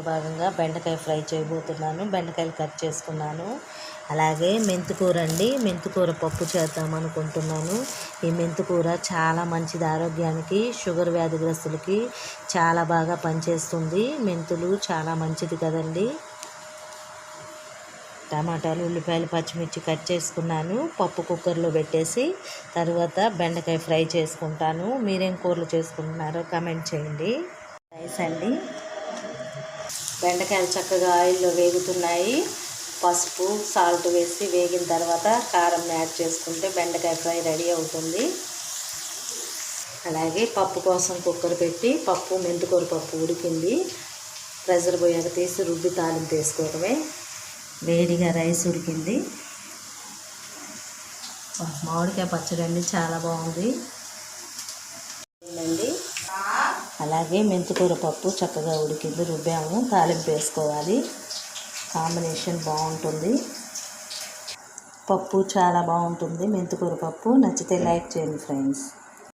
భాగంగా బెండకాయ ఫ్రై చేయబోతున్నాను. బెండకాయలు కట్ చేసుకున్నాను. అలాగే మెంతికూర అండి. మెంతికూర పప్పు చేద్దాం అనుకుంటున్నాను. ఈ మెంతికూర చాలా మంచిది ఆరోగ్యానికి షుగర్ వ్యాధిగ్రస్తులకి చాలా బాగా పనిచేస్తుంది. మెంతులు చాలా మంచిది కదండి. టమాటాలు ఉల్లిపాయలు పచ్చిమిర్చి కట్ చేసుకున్నాను. పప్పు కుక్కర్లో పెట్టేసి తర్వాత బెండకాయ ఫ్రై చేసుకుంటాను. మీరేం కూరలు చేసుకుంటున్నారో కమెంట్ చేయండి. రైస్ అండి. బెండకాయలు చక్కగా ఆయిల్లో వేగుతున్నాయి. పసుపు సాల్ట్ వేసి వేగిన తర్వాత కారం యాడ్ చేసుకుంటే బెండకాయ ఫ్రై రెడీ అవుతుంది. అలాగే పప్పు కోసం కుక్కర్ పెట్టి పప్పు మెంతికూర పప్పు ఉడికింది. ప్రెజర్ పోయాక తీసి రుబ్బి తాలింపు వేసుకోవడమే వేడిగా రైస్ ఉడికింది. మామిడికాయ పచ్చడి అండి చాలా బాగుంది. అండి అలాగే మెంతికూర పప్పు చక్కగా ఉడికింది రుబ్బాము తాలింపు వేసుకోవాలి. కాంబినేషన్ బాగుంటుంది. పప్పు చాలా బాగుంటుంది. మెంతికూర పప్పు నచ్చితే లైక్ చేయండి ఫ్రెండ్స్.